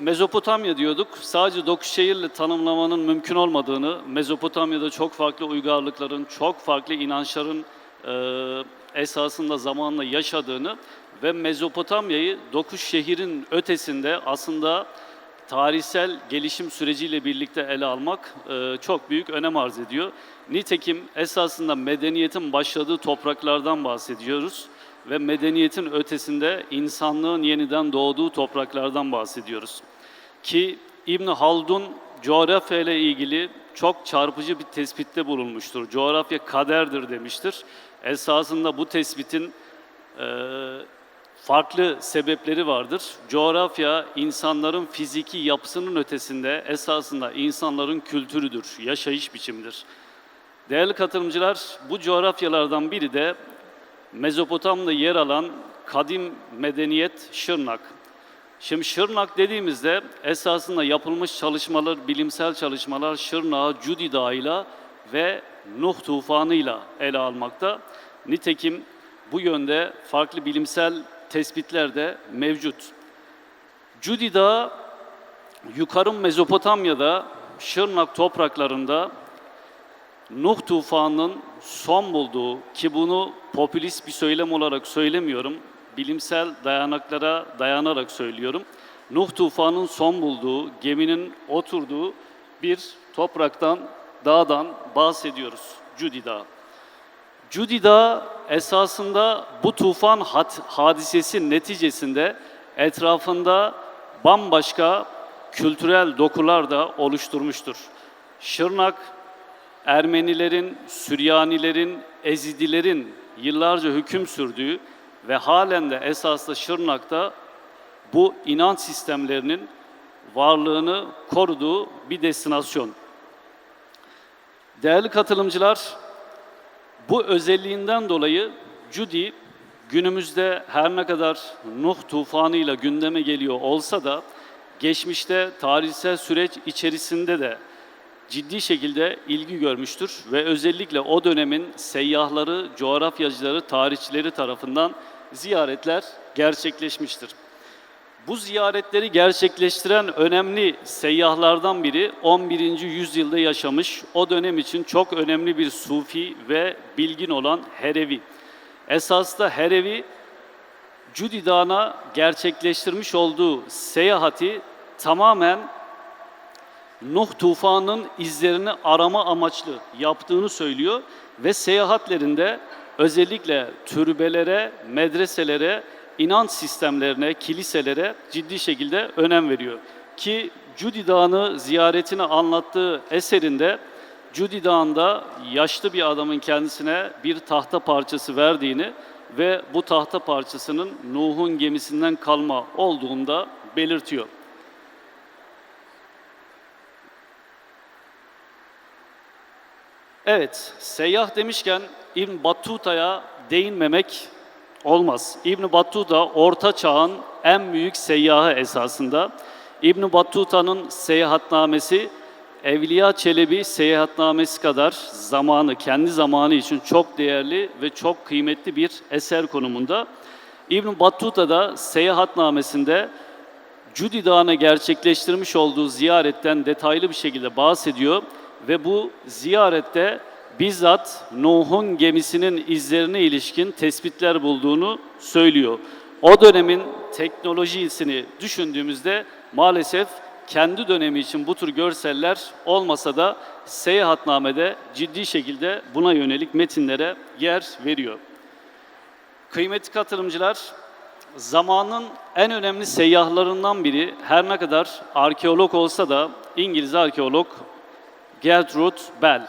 Mezopotamya diyorduk. Sadece dokuz şehirle tanımlamanın mümkün olmadığını, Mezopotamya'da çok farklı uygarlıkların, çok farklı inançların e, esasında zamanla yaşadığını ve Mezopotamya'yı dokuz şehrin ötesinde aslında tarihsel gelişim süreciyle birlikte ele almak e, çok büyük önem arz ediyor. Nitekim esasında medeniyetin başladığı topraklardan bahsediyoruz ve medeniyetin ötesinde insanlığın yeniden doğduğu topraklardan bahsediyoruz. Ki İbn Haldun coğrafya ile ilgili çok çarpıcı bir tespitte bulunmuştur. Coğrafya kaderdir demiştir. Esasında bu tespitin e, farklı sebepleri vardır. Coğrafya insanların fiziki yapısının ötesinde esasında insanların kültürüdür, yaşayış biçimidir. Değerli katılımcılar, bu coğrafyalardan biri de Mezopotam'da yer alan kadim medeniyet Şırnak. Şimdi Şırnak dediğimizde esasında yapılmış çalışmalar, bilimsel çalışmalar Şırnak'ı Cudi Dağı'yla ve Nuh tufanıyla ele almakta. Nitekim bu yönde farklı bilimsel tespitler de mevcut. Cudi Dağı yukarı Mezopotamya'da Şırnak topraklarında Nuh tufanının son bulduğu ki bunu popülist bir söylem olarak söylemiyorum, bilimsel dayanaklara dayanarak söylüyorum. Nuh tufanının son bulduğu, geminin oturduğu bir topraktan, dağdan bahsediyoruz. Cudi Dağı. Cudi Dağı esasında bu tufan had- hadisesi neticesinde etrafında bambaşka kültürel dokular da oluşturmuştur. Şırnak, Ermenilerin, Süryanilerin, Ezidilerin yıllarca hüküm sürdüğü ve halen de esaslı Şırnak'ta bu inanç sistemlerinin varlığını koruduğu bir destinasyon. Değerli katılımcılar, bu özelliğinden dolayı Cudi günümüzde her ne kadar Nuh tufanıyla gündeme geliyor olsa da geçmişte tarihsel süreç içerisinde de ciddi şekilde ilgi görmüştür ve özellikle o dönemin seyyahları, coğrafyacıları, tarihçileri tarafından ziyaretler gerçekleşmiştir. Bu ziyaretleri gerçekleştiren önemli seyyahlardan biri 11. yüzyılda yaşamış, o dönem için çok önemli bir sufi ve bilgin olan Herevi. Esasda Herevi, Cudi Dağı'na gerçekleştirmiş olduğu seyahati tamamen Nuh tufanının izlerini arama amaçlı yaptığını söylüyor ve seyahatlerinde özellikle türbelere, medreselere, inanç sistemlerine, kiliselere ciddi şekilde önem veriyor. Ki Cudi Dağı'nı ziyaretini anlattığı eserinde Cudi Dağı'nda yaşlı bir adamın kendisine bir tahta parçası verdiğini ve bu tahta parçasının Nuh'un gemisinden kalma olduğunu da belirtiyor. Evet, seyyah demişken İbn Battuta'ya değinmemek olmaz. İbn Battuta Orta Çağ'ın en büyük seyyahı esasında. İbn Battuta'nın seyahatnamesi Evliya Çelebi seyahatnamesi kadar zamanı, kendi zamanı için çok değerli ve çok kıymetli bir eser konumunda. İbn Battuta da seyahatnamesinde Cudi Dağı'na gerçekleştirmiş olduğu ziyaretten detaylı bir şekilde bahsediyor ve bu ziyarette bizzat Nuh'un gemisinin izlerine ilişkin tespitler bulduğunu söylüyor. O dönemin teknolojisini düşündüğümüzde maalesef kendi dönemi için bu tür görseller olmasa da seyahatnamede ciddi şekilde buna yönelik metinlere yer veriyor. Kıymetli katılımcılar, zamanın en önemli seyyahlarından biri her ne kadar arkeolog olsa da İngiliz arkeolog Gertrude Bell.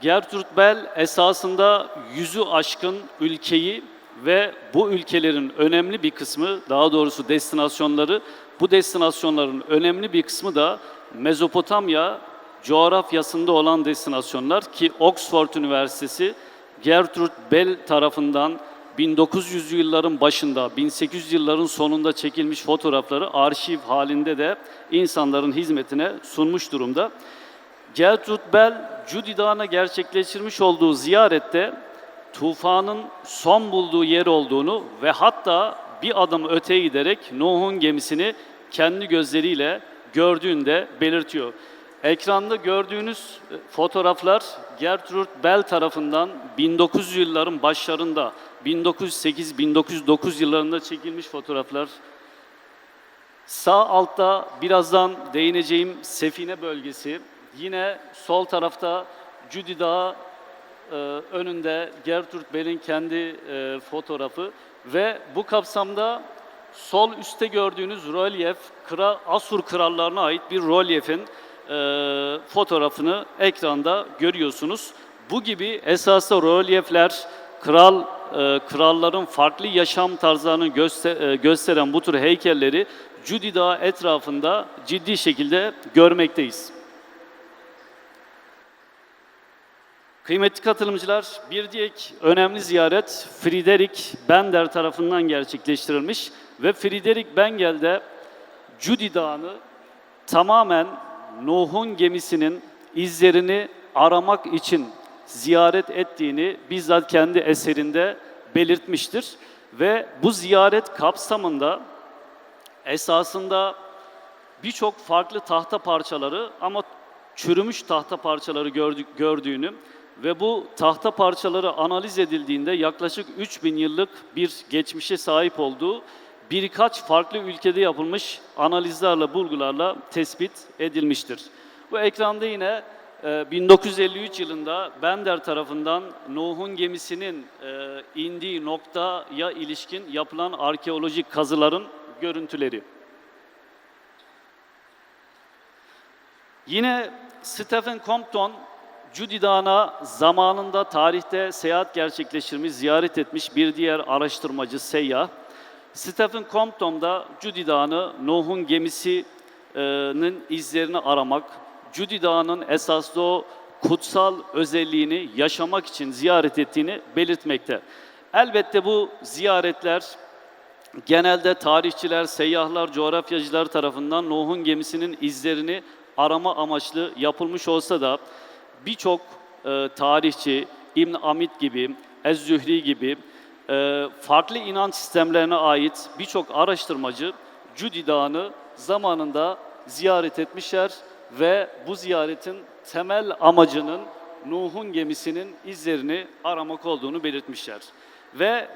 Gertrude Bell esasında yüzü aşkın ülkeyi ve bu ülkelerin önemli bir kısmı, daha doğrusu destinasyonları, bu destinasyonların önemli bir kısmı da Mezopotamya coğrafyasında olan destinasyonlar ki Oxford Üniversitesi Gertrude Bell tarafından 1900'lü yılların başında, 1800 yılların sonunda çekilmiş fotoğrafları arşiv halinde de insanların hizmetine sunmuş durumda. Gertrude Bell, Cudi Dağı'na gerçekleştirmiş olduğu ziyarette tufanın son bulduğu yer olduğunu ve hatta bir adım öteye giderek Nuh'un gemisini kendi gözleriyle gördüğünde belirtiyor. Ekranda gördüğünüz e, fotoğraflar Gertrude Bell tarafından 1900 yılların başlarında 1908-1909 yıllarında çekilmiş fotoğraflar. Sağ altta birazdan değineceğim Sefine bölgesi. Yine sol tarafta Cudi Dağı e, önünde Gertrude Bell'in kendi e, fotoğrafı ve bu kapsamda sol üstte gördüğünüz rölyef Kra, Asur krallarına ait bir rölyefin e, fotoğrafını ekranda görüyorsunuz. Bu gibi esaslı rölyefler kral e, kralların farklı yaşam tarzlarını göster- e, gösteren bu tür heykelleri Cudi Dağı etrafında ciddi şekilde görmekteyiz. Kıymetli katılımcılar, bir diğer önemli ziyaret Friedrich Bender tarafından gerçekleştirilmiş ve Friedrich Bengel'de Cudi Dağı'nı tamamen Nuh'un gemisinin izlerini aramak için ziyaret ettiğini bizzat kendi eserinde belirtmiştir. Ve bu ziyaret kapsamında esasında birçok farklı tahta parçaları ama çürümüş tahta parçaları gördük, gördüğünü ve bu tahta parçaları analiz edildiğinde yaklaşık 3000 yıllık bir geçmişe sahip olduğu birkaç farklı ülkede yapılmış analizlerle, bulgularla tespit edilmiştir. Bu ekranda yine e, 1953 yılında Bender tarafından Nuh'un gemisinin e, indiği noktaya ilişkin yapılan arkeolojik kazıların görüntüleri. Yine Stephen Compton, Cudi Dağı'na zamanında tarihte seyahat gerçekleştirmiş, ziyaret etmiş bir diğer araştırmacı, seyyah. Stephen Compton da Cudi Dağı'nı Nuh'un gemisinin izlerini aramak, Cudi Dağı'nın esaslı o kutsal özelliğini yaşamak için ziyaret ettiğini belirtmekte. Elbette bu ziyaretler genelde tarihçiler, seyyahlar, coğrafyacılar tarafından Nuh'un gemisinin izlerini arama amaçlı yapılmış olsa da birçok e, tarihçi, İbn Amit gibi, Ez-Zühri gibi e, farklı inanç sistemlerine ait birçok araştırmacı Cudi Dağı'nı zamanında ziyaret etmişler ve bu ziyaretin temel amacının Nuh'un gemisinin izlerini aramak olduğunu belirtmişler. Ve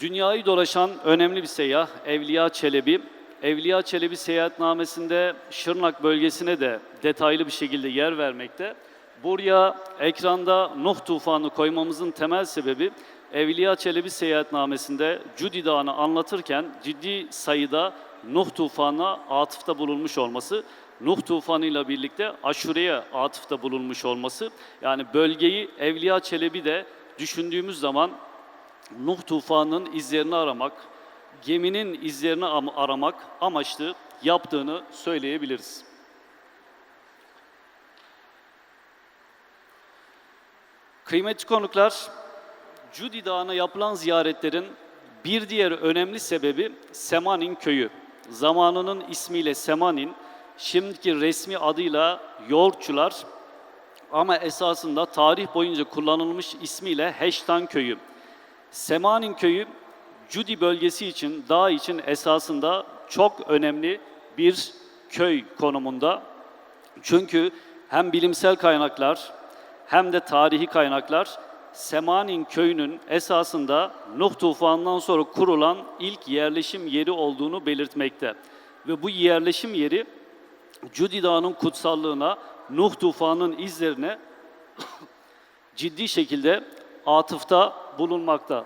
Dünyayı dolaşan önemli bir seyyah Evliya Çelebi. Evliya Çelebi seyahatnamesinde Şırnak bölgesine de detaylı bir şekilde yer vermekte. Buraya ekranda Nuh tufanı koymamızın temel sebebi Evliya Çelebi seyahatnamesinde Cudi Dağı'nı anlatırken ciddi sayıda Nuh tufanına atıfta bulunmuş olması, Nuh tufanıyla birlikte Aşure'ye atıfta bulunmuş olması, yani bölgeyi Evliya Çelebi de düşündüğümüz zaman Nuh tufanının izlerini aramak, geminin izlerini am- aramak amaçlı yaptığını söyleyebiliriz. Kıymetli konuklar, Cudi Dağı'na yapılan ziyaretlerin bir diğer önemli sebebi Semanin köyü. Zamanının ismiyle Semanin, şimdiki resmi adıyla Yoğurtçular ama esasında tarih boyunca kullanılmış ismiyle Heştan köyü. Semanin köyü Cudi bölgesi için, dağ için esasında çok önemli bir köy konumunda. Çünkü hem bilimsel kaynaklar hem de tarihi kaynaklar Semanin köyünün esasında Nuh tufanından sonra kurulan ilk yerleşim yeri olduğunu belirtmekte. Ve bu yerleşim yeri Cudi Dağı'nın kutsallığına, Nuh tufanının izlerine ciddi şekilde atıfta bulunmakta.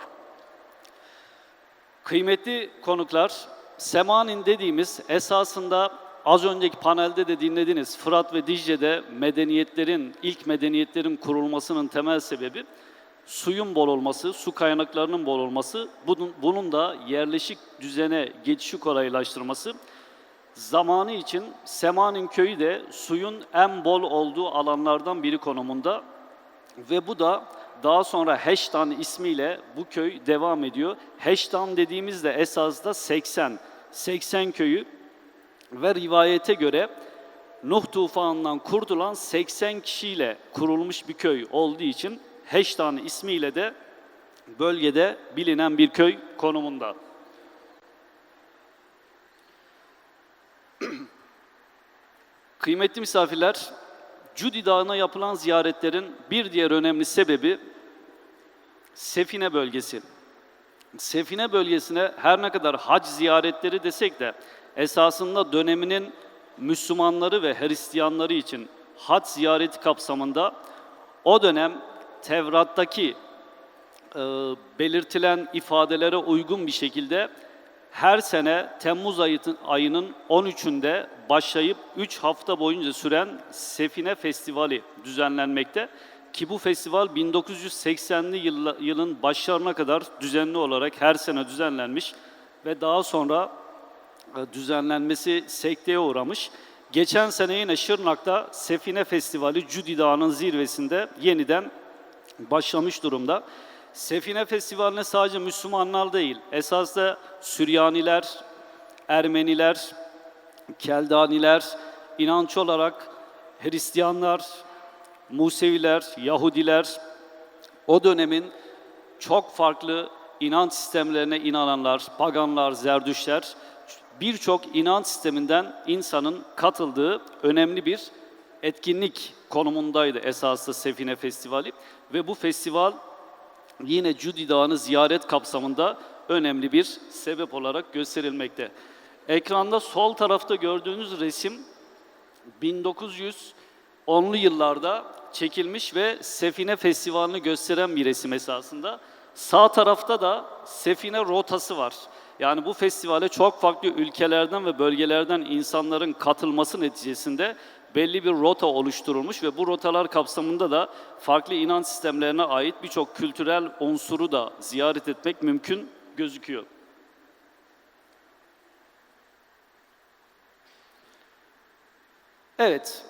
Kıymetli konuklar, Semanin dediğimiz esasında az önceki panelde de dinlediniz. Fırat ve Dicle'de medeniyetlerin, ilk medeniyetlerin kurulmasının temel sebebi suyun bol olması, su kaynaklarının bol olması, bunun, bunun da yerleşik düzene geçişi kolaylaştırması. Zamanı için Semanin köyü de suyun en bol olduğu alanlardan biri konumunda ve bu da daha sonra Heştan ismiyle bu köy devam ediyor. Heştan dediğimizde esasda 80. 80 köyü ve rivayete göre Nuh tufanından kurtulan 80 kişiyle kurulmuş bir köy olduğu için Heştan ismiyle de bölgede bilinen bir köy konumunda. Kıymetli misafirler, Cudi Dağı'na yapılan ziyaretlerin bir diğer önemli sebebi Sefine bölgesi. Sefine bölgesine her ne kadar hac ziyaretleri desek de esasında döneminin Müslümanları ve Hristiyanları için hac ziyareti kapsamında o dönem Tevrat'taki e, belirtilen ifadelere uygun bir şekilde her sene Temmuz ayı- ayının 13'ünde başlayıp 3 hafta boyunca süren Sefine Festivali düzenlenmekte. Ki bu festival 1980'li yılla- yılın başlarına kadar düzenli olarak her sene düzenlenmiş ve daha sonra e, düzenlenmesi sekteye uğramış. Geçen sene yine Şırnak'ta Sefine Festivali Cudi Dağı'nın zirvesinde yeniden başlamış durumda. Sefine Festivali'ne sadece Müslümanlar değil, esas da Süryaniler, Ermeniler, Keldaniler, inanç olarak Hristiyanlar, Museviler, Yahudiler, o dönemin çok farklı inanç sistemlerine inananlar, paganlar, zerdüşler, birçok inanç sisteminden insanın katıldığı önemli bir etkinlik konumundaydı esaslı Sefine Festivali. Ve bu festival yine Cudi Dağı'nı ziyaret kapsamında önemli bir sebep olarak gösterilmekte. Ekranda sol tarafta gördüğünüz resim 1910'lu yıllarda çekilmiş ve Sefine Festivali'ni gösteren bir resim esasında. Sağ tarafta da Sefine rotası var. Yani bu festivale çok farklı ülkelerden ve bölgelerden insanların katılması neticesinde belli bir rota oluşturulmuş ve bu rotalar kapsamında da farklı inanç sistemlerine ait birçok kültürel unsuru da ziyaret etmek mümkün gözüküyor. Evet.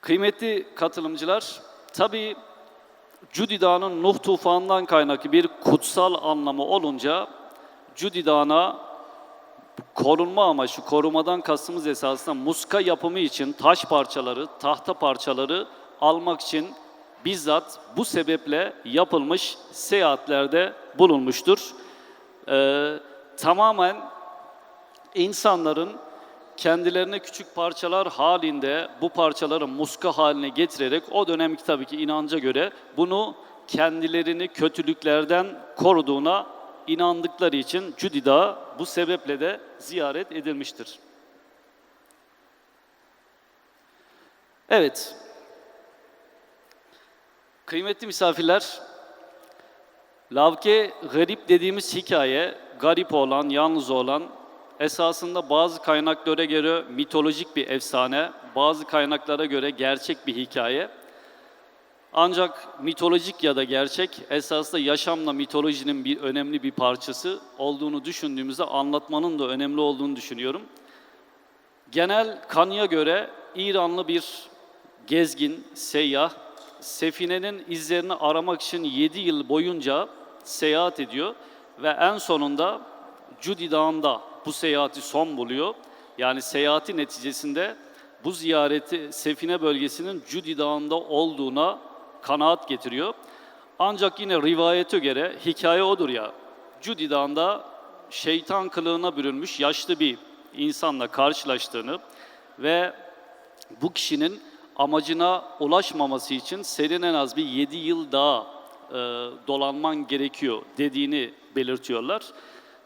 Kıymetli katılımcılar, tabii Cudi Dağı'nın Nuh tufanından kaynaklı bir kutsal anlamı olunca Cudi Dağı'na korunma amaçlı, korumadan kastımız esasında muska yapımı için taş parçaları, tahta parçaları almak için bizzat bu sebeple yapılmış seyahatlerde bulunmuştur. Ee, tamamen insanların kendilerine küçük parçalar halinde bu parçaları muska haline getirerek o dönemki tabii ki inanca göre bunu kendilerini kötülüklerden koruduğuna inandıkları için Cudi Dağı bu sebeple de ziyaret edilmiştir. Evet. Kıymetli misafirler, Lavke garip dediğimiz hikaye, garip olan, yalnız olan, esasında bazı kaynaklara göre mitolojik bir efsane, bazı kaynaklara göre gerçek bir hikaye. Ancak mitolojik ya da gerçek esasında yaşamla mitolojinin bir önemli bir parçası olduğunu düşündüğümüzde anlatmanın da önemli olduğunu düşünüyorum. Genel kanıya göre İranlı bir gezgin, seyyah, Sefine'nin izlerini aramak için 7 yıl boyunca seyahat ediyor ve en sonunda Cudi Dağı'nda bu seyahati son buluyor. Yani seyahati neticesinde bu ziyareti Sefine bölgesinin Cudi Dağı'nda olduğuna kanaat getiriyor. Ancak yine rivayete göre hikaye odur ya. Cudi Dağı'nda şeytan kılığına bürünmüş yaşlı bir insanla karşılaştığını ve bu kişinin amacına ulaşmaması için senin en az bir 7 yıl daha e, dolanman gerekiyor dediğini belirtiyorlar.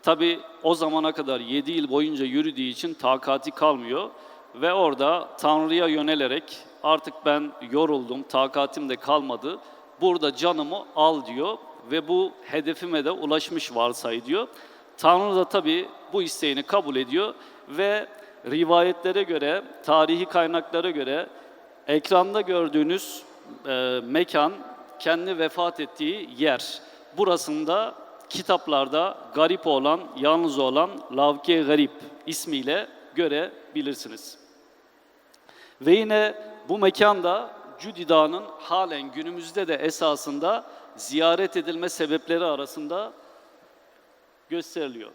Tabi o zamana kadar 7 yıl boyunca yürüdüğü için takati kalmıyor ve orada Tanrı'ya yönelerek artık ben yoruldum, takatim de kalmadı, burada canımı al diyor ve bu hedefime de ulaşmış varsay diyor. Tanrı da tabi bu isteğini kabul ediyor ve rivayetlere göre, tarihi kaynaklara göre ekranda gördüğünüz e, mekan kendi vefat ettiği yer. Burasında kitaplarda garip olan, yalnız olan Lavke Garip ismiyle görebilirsiniz. Ve yine bu mekanda Cudi Dağı'nın halen günümüzde de esasında ziyaret edilme sebepleri arasında gösteriliyor.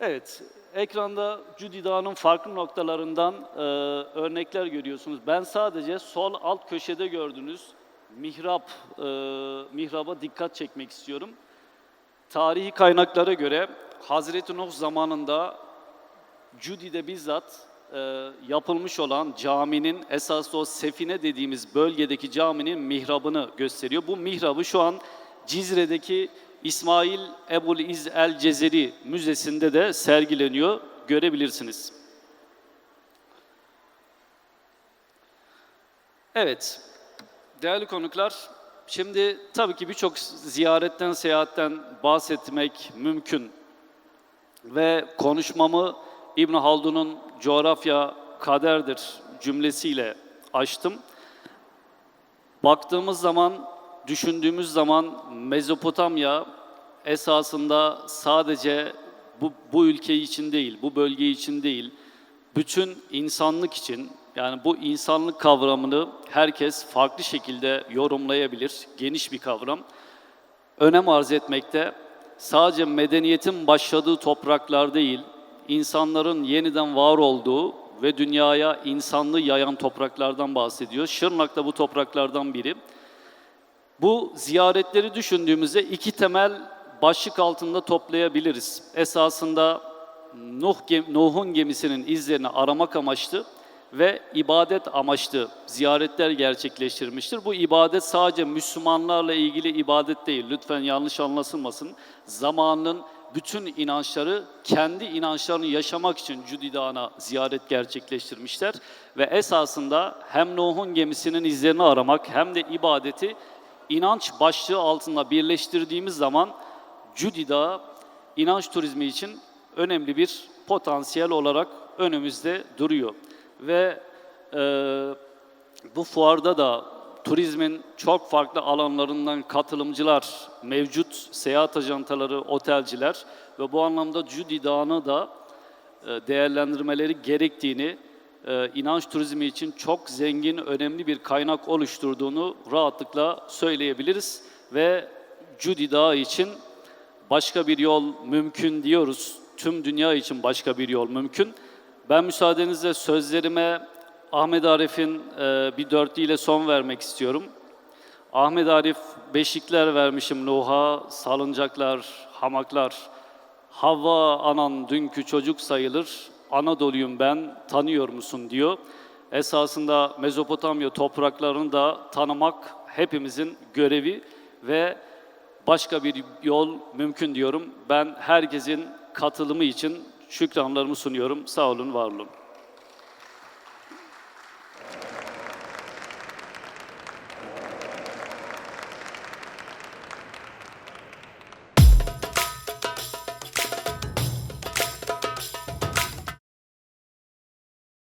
Evet, ekranda Cudi Dağı'nın farklı noktalarından e, örnekler görüyorsunuz. Ben sadece sol alt köşede gördüğünüz mihrap, e, mihraba dikkat çekmek istiyorum. Tarihi kaynaklara göre Hazreti Nuh zamanında Cudi'de bizzat e, yapılmış olan caminin esas o Sefine dediğimiz bölgedeki caminin mihrabını gösteriyor. Bu mihrabı şu an Cizre'deki İsmail Ebul İz El Cezeri Müzesi'nde de sergileniyor. Görebilirsiniz. Evet, değerli konuklar, şimdi tabii ki birçok ziyaretten, seyahatten bahsetmek mümkün. Ve konuşmamı İbn Haldun'un coğrafya kaderdir cümlesiyle açtım. Baktığımız zaman, düşündüğümüz zaman Mezopotamya esasında sadece bu, bu ülke için değil, bu bölge için değil, bütün insanlık için yani bu insanlık kavramını herkes farklı şekilde yorumlayabilir. Geniş bir kavram. Önem arz etmekte. Sadece medeniyetin başladığı topraklar değil, insanların yeniden var olduğu ve dünyaya insanlığı yayan topraklardan bahsediyor. Şırnak da bu topraklardan biri. Bu ziyaretleri düşündüğümüzde iki temel başlık altında toplayabiliriz. Esasında Nuh, Nuh'un gemisinin izlerini aramak amaçlı ve ibadet amaçlı ziyaretler gerçekleştirmiştir. Bu ibadet sadece Müslümanlarla ilgili ibadet değil. Lütfen yanlış anlaşılmasın. Zamanın bütün inançları kendi inançlarını yaşamak için Cudi Dağı'na ziyaret gerçekleştirmişler. Ve esasında hem Nuh'un gemisinin izlerini aramak hem de ibadeti inanç başlığı altında birleştirdiğimiz zaman Cudi Dağı inanç turizmi için önemli bir potansiyel olarak önümüzde duruyor. Ve e, bu fuarda da turizmin çok farklı alanlarından katılımcılar mevcut, seyahat ajantaları, otelciler ve bu anlamda Cudi Dağı'nı da e, değerlendirmeleri gerektiğini, e, inanç turizmi için çok zengin, önemli bir kaynak oluşturduğunu rahatlıkla söyleyebiliriz. Ve Cudi Dağı için başka bir yol mümkün diyoruz. Tüm dünya için başka bir yol mümkün. Ben müsaadenizle sözlerime Ahmet Arif'in e, bir dörtlüğüyle son vermek istiyorum. Ahmet Arif beşikler vermişim Nuh'a, salıncaklar, hamaklar. Havva anan dünkü çocuk sayılır, Anadolu'yum ben, tanıyor musun diyor. Esasında Mezopotamya topraklarını da tanımak hepimizin görevi ve başka bir yol mümkün diyorum. Ben herkesin katılımı için şükranlarımı sunuyorum. Sağ olun, var olun.